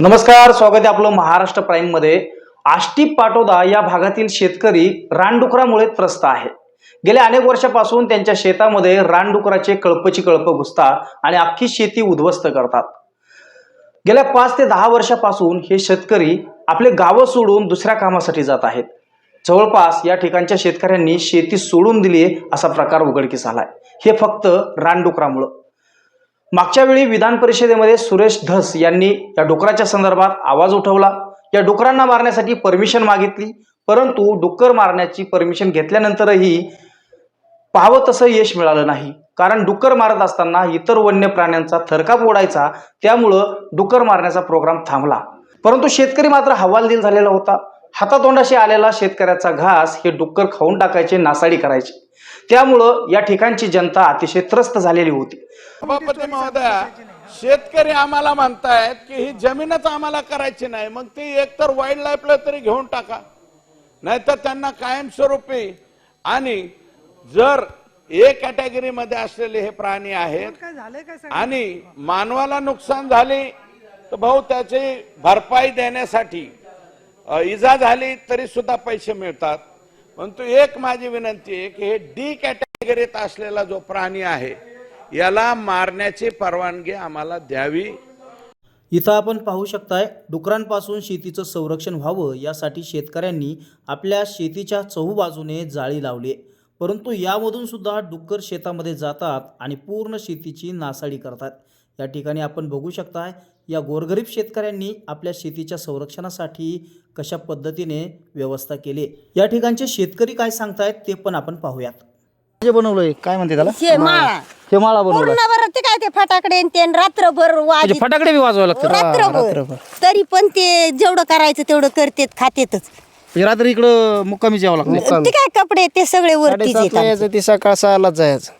नमस्कार स्वागत आहे आपलं महाराष्ट्र प्राईममध्ये. आष्टी पाटोदा या भागातील शेतकरी रानडुकरामुळे त्रस्त आहे. गेल्या अनेक वर्षापासून त्यांच्या शेतामध्ये रानडुकराचे कळपची कळप घुसतात आणि अख्खी शेती उद्ध्वस्त करतात. गेल्या पाच ते दहा वर्षापासून हे शेतकरी आपले गावं सोडून दुसऱ्या कामासाठी जात आहेत. जवळपास या ठिकाणच्या शेतकऱ्यांनी शेती सोडून दिली असा प्रकार उघडकीस आलाय. हे फक्त रानडुकरामुळं. मागच्या वेळी विधान परिषदेमध्ये सुरेश धस यांनी या डुकराच्या संदर्भात आवाज उठवला. या डुकरांना मारण्यासाठी परमिशन मागितली. परंतु डुक्कर मारण्याची परमिशन घेतल्यानंतरही पाहावं तसं यश मिळालं नाही. कारण डुक्कर मारत असताना इतर वन्य प्राण्यांचा थरकाप ओढायचा त्यामुळं डुक्कर मारण्याचा प्रोग्राम थांबला. परंतु शेतकरी मात्र हवालदिल झालेला होता. हातातोंडाशी आलेला शेतकऱ्याचा घास हे डुक्कर खाऊन टाकायचे नासाडी करायचे. त्यामुळं या ठिकाणची जनता अतिशय त्रस्त झालेली होती. सभापती महोदय शेतकरी आम्हाला म्हणतायत की ही जमीनच आम्हाला करायची नाही मग ती एकतर वाईल्ड लाईफला तरी घेऊन टाका. नाहीतर त्यांना कायमस्वरूपी आणि जर ए कॅटेगरी मध्ये असलेले हे प्राणी आहेत आणि मानवाला नुकसान झाली तर भाऊ त्याची भरपाई देण्यासाठी इजा झाली तरी सुद्धा पैसे मिळतात. परंतु एक माझी विनंती आहे की हे डी कॅटेगरीत असलेला जो प्राणी आहे याला मारण्याची परवानगी आम्हाला द्यावी. इथं आपण पाहू शकताय डुकरांपासून शेतीचं संरक्षण व्हावं यासाठी शेतकऱ्यांनी आपल्या शेतीच्या चहूबाजूने जाळी लावली आहे. परंतु यामधून सुद्धा डुक्कर शेतामध्ये जातात आणि पूर्ण शेतीची नासाडी करतात. या ठिकाणी आपण बघू शकताय या गोरगरीब शेतकऱ्यांनी आपल्या शेतीच्या संरक्षणासाठी कशा पद्धतीने व्यवस्था केली? या ठिकाणचे शेतकरी काय सांगतायत ते पण आपण पाहूयात. जे बनवलंय काय म्हणते त्याला? शे माळा. हे माळा बनवला पूर्ण बरं ते काय ते फटाकडे आणि ते रात्रभर म्हणजे वाजत फटाकडे बी वाजवायला लागतात. रात्रभर. रात्रभर. तरी पण ते जेवढं करायचं तेवढं करतेत खातेतच. म्हणजे रात्री इकडं मुक्कामी यावं लागतं. ते काय कपडे ते सगळे वरतीच येतात यायचं ती सकाळ सहालाच जायचं.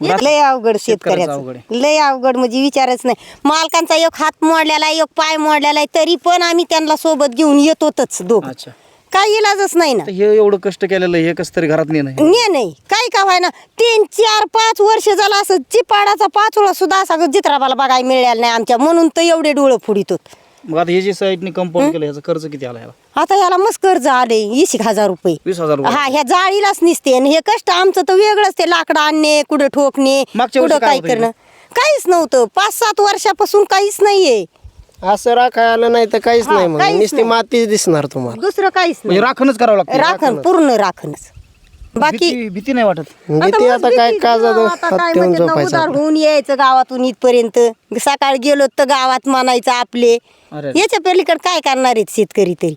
लय अवघड शेतकऱ्याचं लय अवघड म्हणजे विचारच नाही. मालकांचा एक हात मोडलेला आहे, एक पाय मोडलेला आहे तरी पण आम्ही त्यांना सोबत घेऊन येतोच दोघ. अच्छा. काय इलाजच नाही ना. हे एवढं कष्ट केलेलं हे कस तरी घरात नाही ने नाही काय का व्हायना. तीन चार पाच वर्ष झालं असं चिपाडाचा पाचोळा सुद्धा असा जित्राबाला बघायला मिळाला नाही आमच्या. म्हणून तर एवढे डोळं फुडित होत. मग आता हे जे साईडने कंपाऊंड केलं याचा खर्च किती आला याला आता याला मस्त कर्ज आले वीस एक हजार रुपये. वीस हजार रुपये. हा ह्या जाळीलाच निसते आणि हे कष्ट आमचं तर वेगळंच ते लाकडं आणणे कुठं ठोकणे मागच्या वर्षी कुठं काय काय होतं करणं. काहीच नव्हतं. पाच सात वर्षापासून काहीच नाहीये. असं राखाय आलं नाही तर काहीच हा, नाही मग काहीच नुसती नाही. मातीच दिसणार तुम्हाला. दुसरं काहीच म्हणजे नाही. राखणच करावं लागतं राखण पूर्ण राखणच. बाकी भीती- भीती नाही वाटत. भीती आता काय भीती, काजा हा, आता हात काय ठेवून म्हणतात ना, झोपायचं उधार आपलं. होऊन यायचं गावातून इथपर्यंत. सकाळी गेलो तर गावात म्हणायचं आपले. अरे. याच्या पलीकडे काय करणार आहेत शेतकरी तरी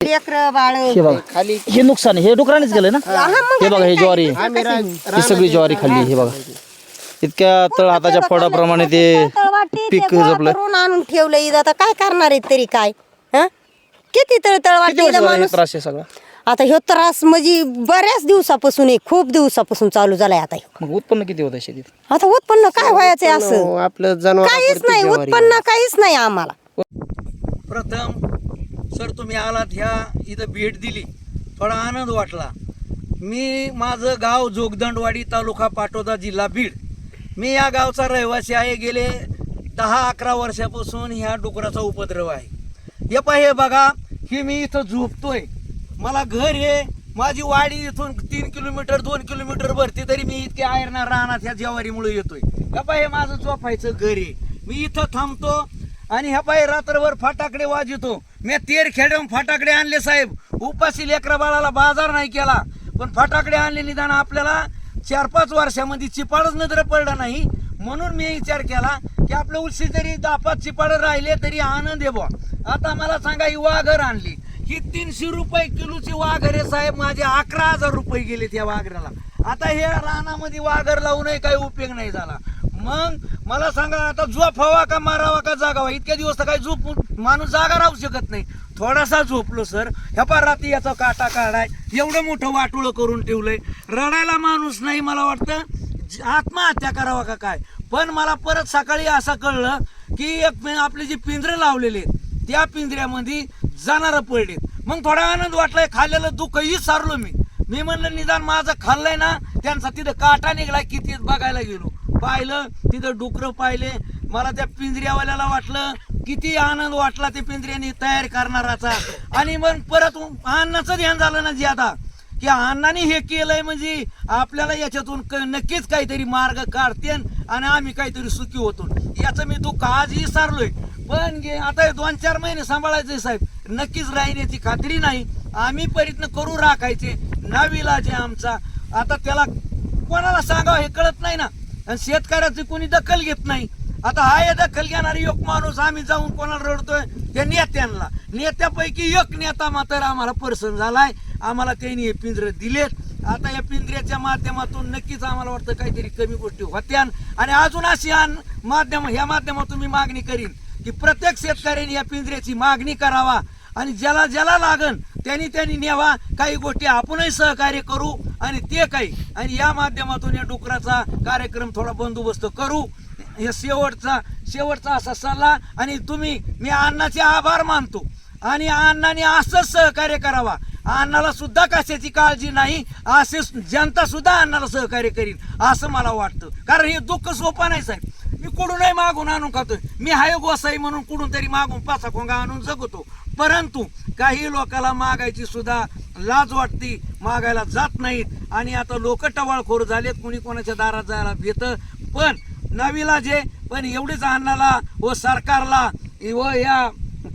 लेकर बाळ. हे बघा खाली. हे नुकसान आहे. हे डुकरानेच गेलं ना? हे बघा हे ज्वारी. आहे. ही सगळी ज्वारी खाल्ली हे बघा. इतक्या तळ हाताच्या फोडाप्रमाणे ते पीक जपलं. आणून ठेवलं इथं आता काय करणार आहेत तरी काय? हं? किती तळतळ किती वर्ष वाटते झालं हे माणूस? त्रास आहे सगळा? आता ह्यो त्रास म्हणजे बऱ्याच दिवसापासून आहे खूप दिवसापासून चालू झालाय आता ह्यो. मग उत्पन्न किती होतं शेतीत? आता उत्पन्न काय व्हायचंय असं? हो, आपलं जनावर काहीच नाही उत्पन्न काहीच नाही आम्हाला. प्रथम सर तुम्ही आलात ह्या इथं भेट दिली. थोडा आनंद वाटला. मी माझं गाव जोगदंडवाडी तालुका पाटोदा जिल्हा बीड. मी या गावचा रहिवासी आहे. गेले दहा अकरा वर्षापासून ह्या डुकराचा उपद्रव आहे. हे पहा हे बघा ही मी इथं झोपतोय. मला घर आहे. माझी वाडी इथून तीन किलोमीटर दोन किलोमीटर भरते तरी मी इतके आयरणार राहणार ह्या जेवारीमुळे येतोय. ह्या पहा हे माझं चोफायचं घर आहे. मी इथं थांबतो आणि ह्या पाय रात्रभर फाटाकडे वाजवतो. मी तेर खेळून फाटाकडे आणले साहेब. उपाशी लेकरा बाळाला बाजार नाही केला. पण फाटाकडे आणले निदान आपल्याला चार पाच वर्षामध्ये चिपाडच नजर पडला नाही. म्हणून मी विचार केला की आपलं उलशी जरी दापात चिपाड राहिले तरी आनंद आहे बुवा. आता मला सांगा ही वाघर आणली. ही तीनशे रुपये किलोची वाघरे साहेब माझे अकरा हजार रुपये गेले त्या वाघराला आता हे रानामध्ये वाघर लावूनही काही उपयोग नाही झाला. मग मला सांगा आता झोपावा का मारावा का जागावा? इतक्या दिवस तर काही झोप माणूस जागा राहू शकत नाही. थोडासा झोपलो सर. ह्या पार रात्री याचा काटा काढाय एवढं मोठं वाटोळं करून ठेवलंय. रडायला माणूस नाही मला वाटतं. आत्महत्या करावा का काय? पण मला परत सकाळी असं कळलं की एक आपले जे पिंजरे लावलेले आहेत त्या पिंजऱ्यामध्ये जाणारं पडलेत मग थोडा आनंद वाटलाय खाल्लेलं दुःखही सारलो मी. मी म्हणलं निदान माझं खाल्लंय ना त्यांचा तिथं काटा निघाला किती बघायला गेलो. पाहिलं तिथं डुकरं पाहिले. मला त्या पिंजऱ्यावाल्याला वाटलं किती आनंद वाटला ते पिंजऱ्याने तयार करणाराचा. आणि मग परत अन्नाचं ध्यान झालं ना ज्यादा की अण्णाने हे केलंय म्हणजे आपल्याला याच्यातून नक्कीच काहीतरी मार्ग काढते आणि आम्ही काहीतरी सुखी होतो याचं मी दुःख आजही सारलोय. पण गे- आता हे दोन चार महिने सांभाळायचंय साहेब. नक्कीच राहण्याची खात्री नाही. आम्ही प्रयत्न करू राखायचे. नाविलाज आहे आमचा. आता त्याला कोणाला सांगावं हे कळत नाही ना. आणि शेतकऱ्याची कोणी दखल घेत नाही. आता हा हे दखल घेणारी एक माणूस आम्ही जाऊन कोणाला रडतोय? त्या नेत्यांना. नेत्यापैकी एक नेता मात्र आम्हाला पर्सन झालाय. आम्हाला त्यांनी हे पिंजरे दिलेत. आता या पिंजऱ्याच्या माध्यमातून नक्कीच आम्हाला वाटतं काहीतरी कमी गोष्टी होत्या आणि अजून अशी माध्यम ह्या माध्यमातून मी मागणी करीन की प्रत्येक शेतकऱ्यांनी या पिंजऱ्याची मागणी करावा. आणि ज्याला ज्याला लागन त्यांनी त्यांनी नेवा काही गोष्टी आपणही सहकार्य करू आणि ते काही. आणि या माध्यमातून या डुकराचा कार्यक्रम थोडा बंदोबस्त करू. हे शेवटचा शेवटचा असा सल्ला. आणि तुम्ही मी अण्णाचे आभार मानतो. आणि अण्णाने असंच सहकार्य करावा. अण्णाला सुद्धा कशाची काळजी नाही असे जनता सुद्धा अण्णाला सहकार्य करीन असं मला वाटतं. कारण हे दुःख सोपं नाही साहेब. कुठूनही मागून आणून खातोय? मी हाय गोसाई म्हणून कुठून तरी मागून पाचा खोंगा आणून जगतो. परंतु काही लोकाला मागायची सुद्धा लाज वाटती मागायला जात नाहीत. आणि आता लोक टवाळखोर झालेत कुणी कोणाच्या दारात जायला भेट पण नवीला जे पण एवढीच अन्नाला व सरकारला व या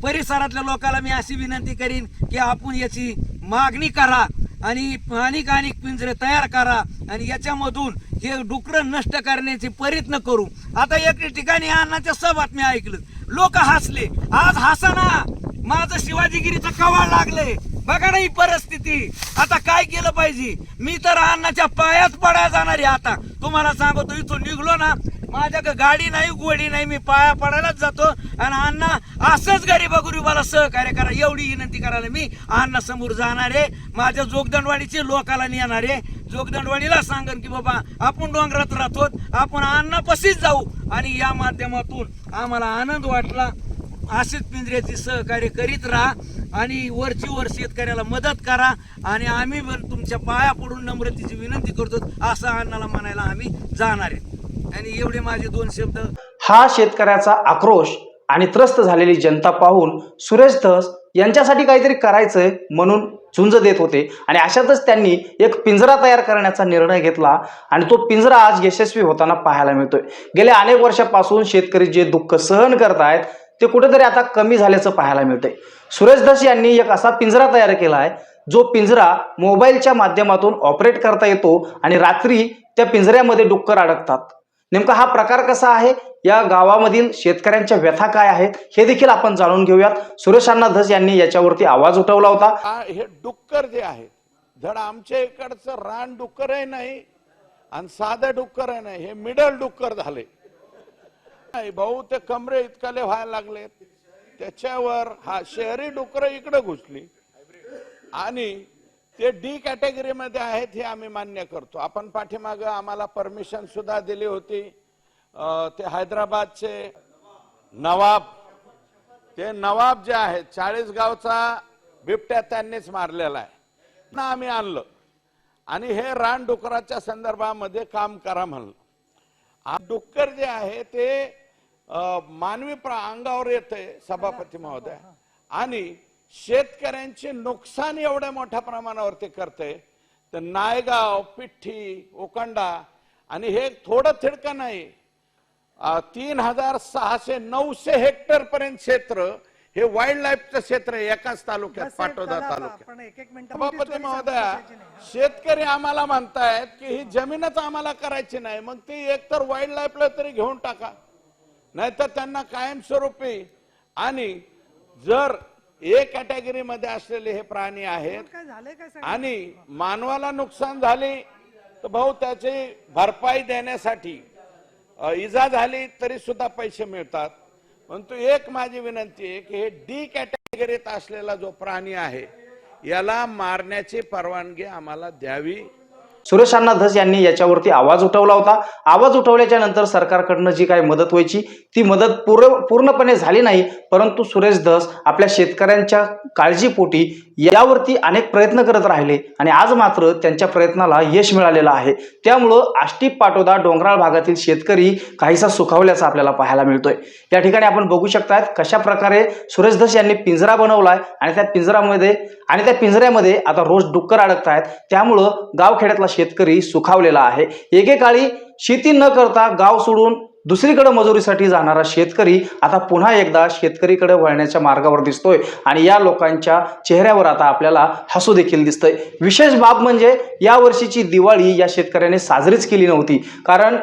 परिसरातल्या लोकाला मी अशी विनंती करीन की आपण याची मागणी करा आणि अनेक अनेक पिंजरे तयार करा. आणि याच्यामधून हे डुकरं नष्ट करण्याचे प्रयत्न करू. आता एक ठिकाणी अण्णाच्या सभात मी ऐकलं लोक हसले. आज हसा ना माझं शिवाजीगिरीचं कवाळ लागले. बघा ना ही परिस्थिती. आता काय केलं पाहिजे? मी तर अण्णाच्या पायात पडायला जाणार आहे आता. तुम्हाला सांगतो इथून निघलो ना माझ्याकडे गाडी नाही गोडी नाही मी पाया पडायलाच जातो. आणि अण्णा असंच गरीबा मला सहकार्य करा. एवढी विनंती करायला मी अण्णा समोर जाणार आहे. माझ्या जोगदंडवाडीचे लोकाला नेणार आहे. जोगदंडवाडीला सांगन की बाबा आपण डोंगरात राहतो आपण अण्णापाशीच जाऊ. आणि या माध्यमातून आम्हाला आनंद वाटला. असेच पिंजऱ्याची सहकार्य करीत राहा आणि वरची वर शेतकऱ्याला मदत करा. आणि आम्ही पण तुमच्या पाया पडून नम्रतेची विनंती करतो. असं अण्णाला म्हणायला आम्ही जाणार आहे. आणि एवढे माझे दोन शब्द. हा शेतकऱ्याचा आक्रोश आणि त्रस्त झालेली जनता पाहून सुरेश धस यांच्यासाठी काहीतरी करायचंय म्हणून झुंज देत होते. आणि अशातच त्यांनी एक पिंजरा तयार करण्याचा निर्णय घेतला आणि तो पिंजरा आज यशस्वी होताना पाहायला मिळतोय. गेल्या अनेक वर्षापासून शेतकरी जे दुःख सहन करत आहेत ते कुठेतरी आता कमी झाल्याचं पाहायला मिळतंय. सुरेश धस यांनी एक असा पिंजरा तयार केला आहे जो पिंजरा मोबाईलच्या माध्यमातून ऑपरेट करता येतो आणि रात्री त्या पिंजऱ्यामध्ये डुक्कर अडकतात. नेमका हा प्रकार कसा आहे? या गावामधील शेतकऱ्यांच्या व्यथा काय आहेत? हे देखील आपण जाणून घेऊयात. सुरेश अण्णा धस यांनी याच्यावरती आवाज उठवला होता. हे डुक्कर जे आहे धड आमच्या इकडचं रान डुक्करही नाही आणि साधं डुक्कर नाही हे मिडल डुक्कर झाले. नाही भाऊ ते कमरे इतकाले व्हायला लागले त्याच्यावर हा शहरी डुक्कर इकडे घुसली. आणि ते डी कॅटेगरीमध्ये आहेत हे आम्ही मान्य करतो. आपण पाठीमागं आम्हाला परमिशन सुद्धा दिली होती. ते हैदराबादचे नवाब ते नवाब जे आहेत चाळीस गावचा बिबट्या त्यांनीच मारलेला आहे. ना आम्ही आणलं. आणि हे रानडुकराच्या संदर्भामध्ये काम करा म्हणलं. डुक्कर जे आहे ते मानवी अंगावर येते सभापती महोदय. आणि शेतकऱ्यांचे नुकसान एवढ्या मोठ्या प्रमाणावर ते करते. तर नायगाव पिठ्ठी ओकंडा आणि हे थोडं थिडकं नाही. तीन हजार सहाशे नऊशे हेक्टर पर्यंत क्षेत्र हे वाईल्ड लाईफचं क्षेत्र आहे एकाच तालुक्यात पाटोदा तालुक्यात. सभापती महोदया शेतकरी आम्हाला म्हणतायत की ही जमीनच आम्हाला करायची नाही मग ती एकतर वाईल्ड लाईफला तरी घेऊन टाका. नाहीतर त्यांना कायमस्वरूपी आणि जर ए कॅटेगरी मध्ये असलेले हे प्राणी आहेत. आणि मानवाला नुकसान झाली तर भाऊ त्याची भरपाई देण्यासाठी इजा झाली तरी सुद्धा पैसे मिळतात. परंतु एक माझी विनंती आहे की हे डी कॅटेगरीत असलेला जो प्राणी आहे याला मारण्याची परवानगी आम्हाला द्यावी. सुरेश अण्णा धस यांनी याच्यावरती आवाज उठवला होता. आवाज उठवल्याच्या नंतर सरकारकडनं जी काही मदत व्हायची ती मदत पूर्ण पूर्णपणे झाली नाही. परंतु सुरेश धस आपल्या शेतकऱ्यांच्या काळजीपोटी यावरती अनेक प्रयत्न करत राहिले आणि आज मात्र त्यांच्या प्रयत्नाला यश मिळालेलं आहे. त्यामुळं आष्टी पाटोदा डोंगराळ भागातील शेतकरी काहीसा सुखावल्याचा आपल्याला पाहायला मिळतोय. या ठिकाणी आपण बघू शकतात कशा प्रकारे सुरेश धस यांनी पिंजरा बनवलाय आणि त्या पिंजरामध्ये आणि त्या पिंजऱ्यामध्ये आता रोज डुक्कर अडकत आहेत त्यामुळं गावखेड्यातला शेतकरी सुखावलेला आहे. एकेकाळी शेती न करता गाव सोडून दुसरीकडे मजुरीसाठी जाणारा शेतकरी आता पुन्हा एकदा शेतकरीकडे वळण्याच्या मार्गावर दिसतोय आणि या लोकांच्या चेहऱ्यावर आता आपल्याला हसू देखील दिसतंय. विशेष बाब म्हणजे या वर्षीची दिवाळी या शेतकऱ्याने साजरीच केली नव्हती. कारण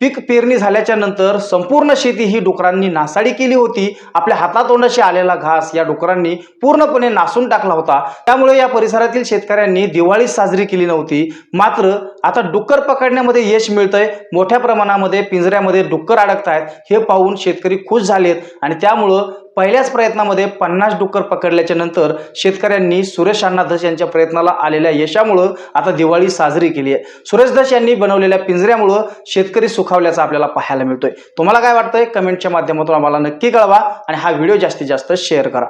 पीक पेरणी झाल्याच्यानंतर संपूर्ण शेती ही डुकरांनी नासाडी केली होती. आपल्या हातातोंडाशी आलेला घास या डुकरांनी पूर्णपणे नासून टाकला होता. त्यामुळे या परिसरातील शेतकऱ्यांनी दिवाळी साजरी केली नव्हती. मात्र आता डुक्कर पकडण्यामध्ये यश मिळतंय. मोठ्या प्रमाणामध्ये पिंजऱ्यामध्ये डुक्कर अडकतायत. हे पाहून शेतकरी खुश झालेत आणि त्यामुळं पहिल्याच प्रयत्नामध्ये पन्नास डुक्कर पकडल्याच्या नंतर शेतकऱ्यांनी सुरेश अण्णा धस यांच्या प्रयत्नाला आलेल्या यशामुळं आता दिवाळी साजरी केली आहे. सुरेश धस यांनी बनवलेल्या पिंजऱ्यामुळं शेतकरी सुख सुखावल्याचा आपल्याला पाहायला मिळतोय. तुम्हाला काय वाटतंय? कमेंटच्या माध्यमातून आम्हाला नक्की कळवा आणि हा व्हिडिओ जास्तीत जास्त शेअर करा.